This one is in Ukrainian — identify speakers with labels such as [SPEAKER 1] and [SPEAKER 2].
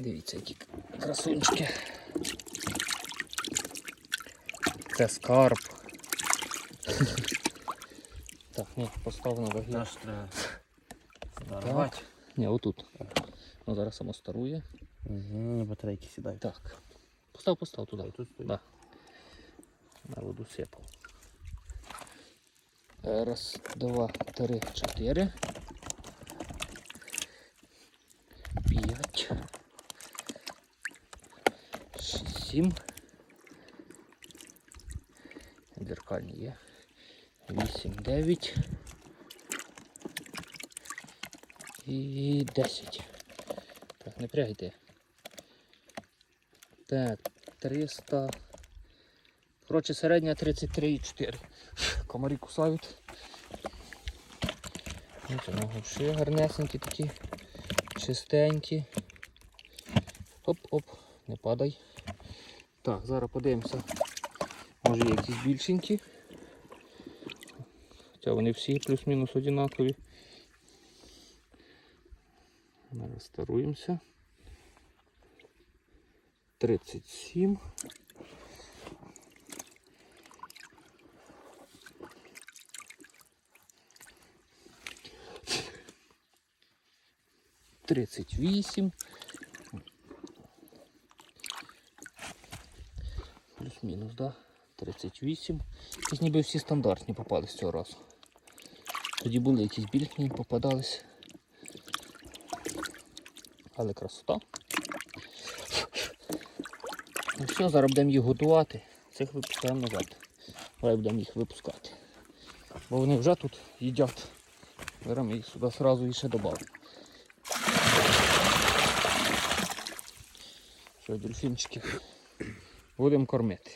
[SPEAKER 1] Дивіться, які красунчики. Це скарб. Так, ні, постав на ваги.
[SPEAKER 2] Наш треба зарвати.
[SPEAKER 1] Ні, отут. Ну, зараз само старує.
[SPEAKER 2] Угу, батарейки сідають.
[SPEAKER 1] Так. Постав, постав туди.
[SPEAKER 2] Тут стоїть.
[SPEAKER 1] Да. На воду сипав. Раз, два, три, чотири. 7. Дзеркальні є. 8, 9 і 10. Так, не прягайте. Так, 300. Коротше, середня 33,4. Комарі кусають. Ось гарнесенькі такі, чистенькі. Оп-оп не падай. Так, зараз подивимося. Може є якісь більшенькі. Хоча вони всі плюс-мінус однакові. Зараз старуємося. 37. Тридцять вісім. Плюс-мінус, да? 38. Якісь ніби всі стандартні попались цього разу. Тоді були якісь більші попадались. Але красота. Ну все, зараз будемо їх готувати. Цих випускаємо назад. Давай будемо їх випускати. Бо вони вже тут їдять. Ми їх сюди одразу і ще додамо. Все, дельфінчики будемо кормити.